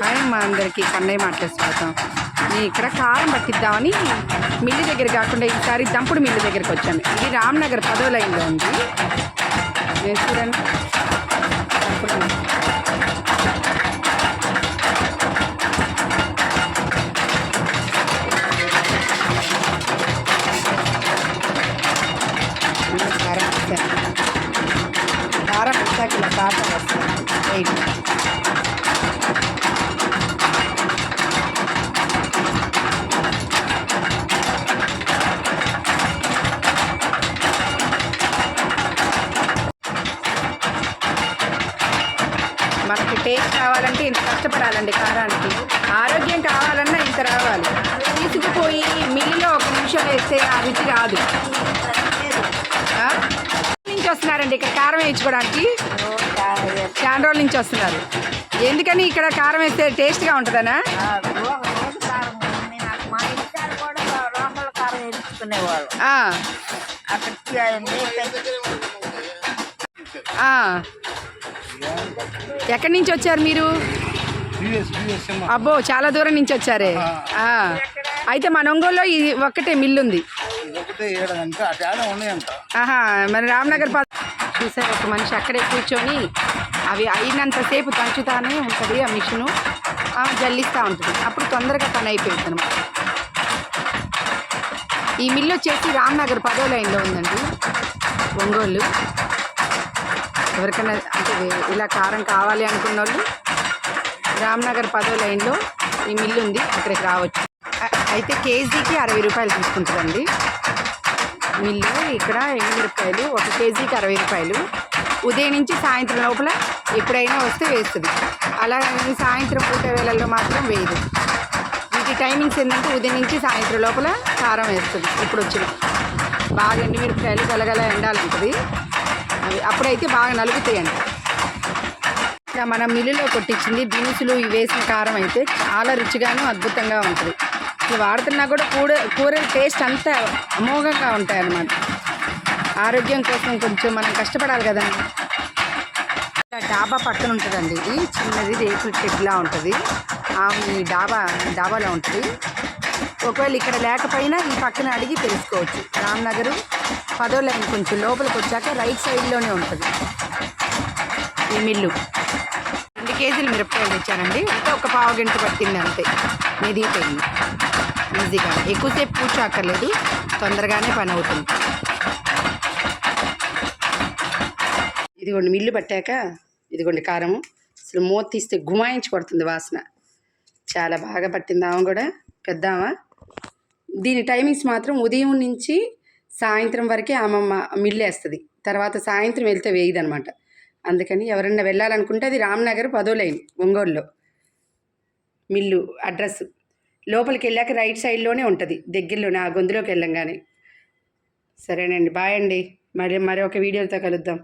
Hi మా అందరికీ కన్నయ్య మాటలు స్వాగతం నేను ఇక్కడ కారం పట్టిద్దామని మిల్లు దగ్గర కాకుండా ఈసారి దంపుడు మిల్లు దగ్గరికి వచ్చాను ఇది రామ్నగర్ పదో లైన్లో ఉంది నేను చూడండి కారం వేసాను. కారం కారం వస్తాను టేస్ట్ కావాలంటే ఇంత కష్టపడాలండి కారానికి. ఆరోగ్యం కావాలన్నా ఇంత రావాలి. తీసుకుపోయి మిల్లులో ఒక నిమిషం వేస్తే ఆ రుచి రాదు? నుంచి వస్తున్నారండి ఇక్కడ కారం వేయించుకోవడానికి. చాలా రోజుల నుంచి వస్తున్నారు. ఎందుకని ఇక్కడ కారం వేస్తే టేస్ట్గా ఉంటుందనా? మా ఎక్కడి నుంచి వచ్చారు మీరు? అబ్బో చాలా దూరం నుంచి వచ్చారే. అయితే మన ఒంగోలులో ఈ ఒక్కటే మిల్లు ఉంది ఇది ఆహా మరి రామ్నగర్ పా చూసారు ఒక మనిషి అక్కడే కూర్చొని అవి అయినంతసేపు తంచుతానే ఉంటుంది ఆ మిషను. జల్లిస్తూ ఉంటుంది. అప్పుడు తొందరగా పని అయిపోయింది అనమాట ఈ మిల్లు వచ్చేసి రామ్నగర్ పదో లైన్లో ఉందండి ఒంగోలు. ఎవరికైనా అంటే ఇలా కారం కావాలి అనుకున్న వాళ్ళు రామ్నగర్ పదో లైన్లో ఈ మిల్లు ఉంది అక్కడికి రావచ్చు. అయితే కేజీకి అరవై రూపాయలు తీసుకుంటుందండి మిల్లు ఇక్కడ ఎండుమిరపకాయలు ఒక కేజీకి అరవై రూపాయలు. ఉదయం నుంచి సాయంత్రం లోపల ఎప్పుడైనా వస్తే వేస్తుంది. అలా సాయంత్రం పూట వేళల్లో మాత్రం వేయదు. వీటి టైమింగ్స్ ఏంటంటే ఉదయం నుంచి సాయంత్రం లోపల కారం వేస్తుంది. ఇప్పుడు వచ్చిన బాగా ఎండుమిరపకాయలు గలగల ఎండాలంటుంది. అవి అప్పుడైతే బాగా నలుగుతాయండి ఇలా మనం మిల్లులో కొట్టించింది దినుసులు ఇవి వేసిన కారం అయితే చాలా రుచిగాను అద్భుతంగా ఉంటుంది. ఇట్లా వాడుతున్నా కూడా కూర కూరల టేస్ట్ అంతా అమోఘంగా ఉంటాయి అన్నమాట ఆరోగ్యం కోసం కొంచెం మనం కష్టపడాలి కదండి డాబా పక్కన ఉంటుందండి ఇది. చిన్నది రేకుల షెడ్లా ఉంటుంది. ఆమె ఈ డాబా డాబాలో ఉంటుంది. ఒకవేళ ఇక్కడ లేకపోయినా ఈ పక్కన అడిగి తెలుసుకోవచ్చు. రామ్నగరు పదో లైన్ కొంచెం లోపలికి వచ్చాక రైట్ సైడ్లోనే ఉంటుంది. ఈ మిల్లు. రెండు కేజీలు మిరపకాయలు తెచ్చానండి. అంటే ఒక పావు గంట పట్టింది అంతే. మెదిగిపోయింది ఈజీగా. ఎక్కువసేపు కూర్చోక్కర్లేదు. తొందరగానే పని అవుతుంది. ఇదిగోండి మిల్లు పట్టాక ఇదిగోండి కారం అసలు మూత తీస్తే గుమాయించి పడుతుంది వాసన. చాలా బాగా పట్టింది ఆమె కూడా. పెద్దామా? దీని టైమింగ్స్ మాత్రం ఉదయం నుంచి సాయంత్రం వరకే అమ్మమ్మ మిల్లేస్తుంది తర్వాత సాయంత్రం వెళ్తే వేయదనమాట అందుకని ఎవరన్నా వెళ్ళాలనుకుంటే అది రామ్నగర్ పదో లైన్ ఒంగోలులో. Mill address. లోపలికి వెళ్ళాక రైట్ సైడ్లోనే ఉంటుంది. దగ్గరలోనే ఆ గొంతులోకి వెళ్ళంగానే. సరేనండి. బాయ్ అండి. మరి మరి ఒక వీడియోతో కలుద్దాం.